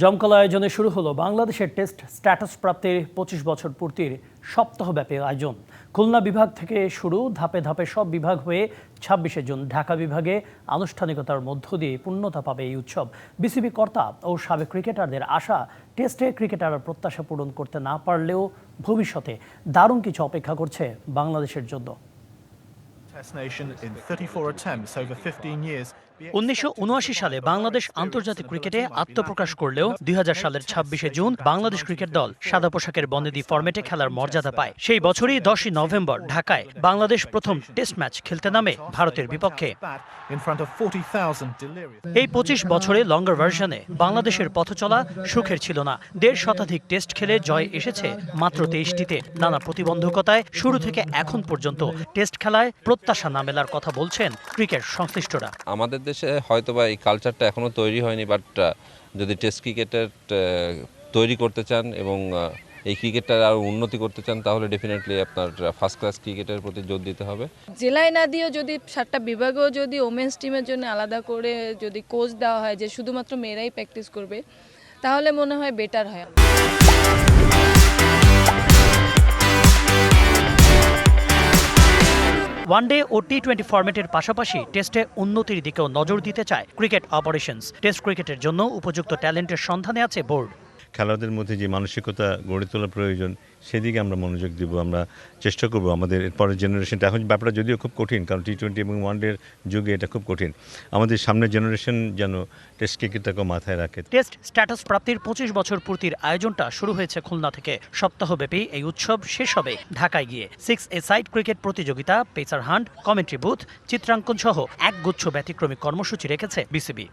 জমকালো আয়োজনে শুরু হলো বাংলাদেশের টেস্ট স্ট্যাটাস প্রাপ্তির পঁচিশ বছর পূর্তির সপ্তাহব্যাপী আয়োজন খুলনা বিভাগ থেকে শুরু, ধাপে ধাপে সব বিভাগ হয়ে ছাব্বিশে জুন ঢাকা বিভাগে আনুষ্ঠানিকতার মধ্য দিয়ে পূর্ণতা পাবে এই উৎসব বিসিবি কর্তা ও সাবেক ক্রিকেটারদের আশা, টেস্টে ক্রিকেটাররা প্রত্যাশা পূরণ করতে না পারলেও ভবিষ্যতে দারুণ কিছু অপেক্ষা করছে বাংলাদেশের জন্য Test nation in 34 attempts over 15 years. উনিশশো উনআশি সালে বাংলাদেশ আন্তর্জাতিক ক্রিকেটে আত্মপ্রকাশ করলেও দুই সালের ছাব্বিশে জুন বাংলাদেশ ক্রিকেট দল সাদা পোশাকের বনেদি ফরম্যাটে খেলার মর্যাদা পায়। সেই বছরই দশই নভেম্বর ঢাকায় বাংলাদেশ প্রথম টেস্ট ম্যাচ খেলতে নামে ভারতের বিপক্ষে। In front of 40,000 delirious. এই পঁচিশ বছরে লঙ্গার ভার্সনে বাংলাদেশের পথ চলা সুখের ছিল না। দেড় শতাধিক টেস্ট খেলে জয় এসেছে মাত্র তেইশটিতে। নানা প্রতিবন্ধকতায় শুরু থেকে এখন পর্যন্ত টেস্ট খেলায় প্রত্যাশা না মেলার কথা বলছেন ক্রিকেট সংশ্লিষ্টরা। আমাদের দেশে হয়তোবা এই কালচারটা এখনও তৈরি হয়নি বাট যদি টেস্ট ক্রিকেটের তৈরি করতে চান এবং এই ক্রিকেটটা আরও উন্নতি করতে চান, তাহলে ডেফিনেটলি আপনার ফার্স্ট ক্লাস ক্রিকেটের প্রতি জোর দিতে হবে। জেলায় না দিয়েও যদি সাতটা বিভাগেও যদি ওমেন্স টিমের জন্য আলাদা করে যদি কোচ দেওয়া হয়, যে শুধুমাত্র মেয়েরাই প্র্যাকটিস করবে, তাহলে মনে হয় বেটার হয়। ওয়ানডে ও টি টোয়েন্টি ফরম্যাটের পাশাপাশি টেস্টে উন্নতির দিকেও নজর দিতে চায় ক্রিকেট অপারেশনস। টেস্ট ক্রিকেটের জন্য উপযুক্ত ট্যালেন্টের সন্ধানে আছে বোর্ড। খেলোয়াড়দের মধ্যে যে মানসিকতা গড়ে তোলা প্রয়োজন, সেদিকে আমরা মনোযোগ দিব, আমরা চেষ্টা করব আমাদের পরের জেনারেশনটা। এখন ব্যাপারটা যদিও খুব কঠিন, কারণ টি টোয়েন্টি এবং ওয়ানডের যুগে এটা খুব কঠিন। আমাদের সামনের জেনারেশন যেন টেস্ট ক্রিকেটটাকে মাথায় রাখে। টেস্ট স্ট্যাটাস প্রাপ্তির পঁচিশ বছর পূর্তির আয়োজনটা শুরু হয়েছে খুলনা থেকে। সপ্তাহব্যাপী এই উৎসব শেষ হবে ঢাকায় গিয়ে। সিক্স এ সাইড ক্রিকেট প্রতিযোগিতা পেসার হান্ট কমেন্ট্রি বুথ চিত্রাঙ্কন সহ এক গুচ্ছ ব্যতিক্রমী কর্মসূচি রেখেছে BCB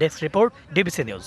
desk report DBC news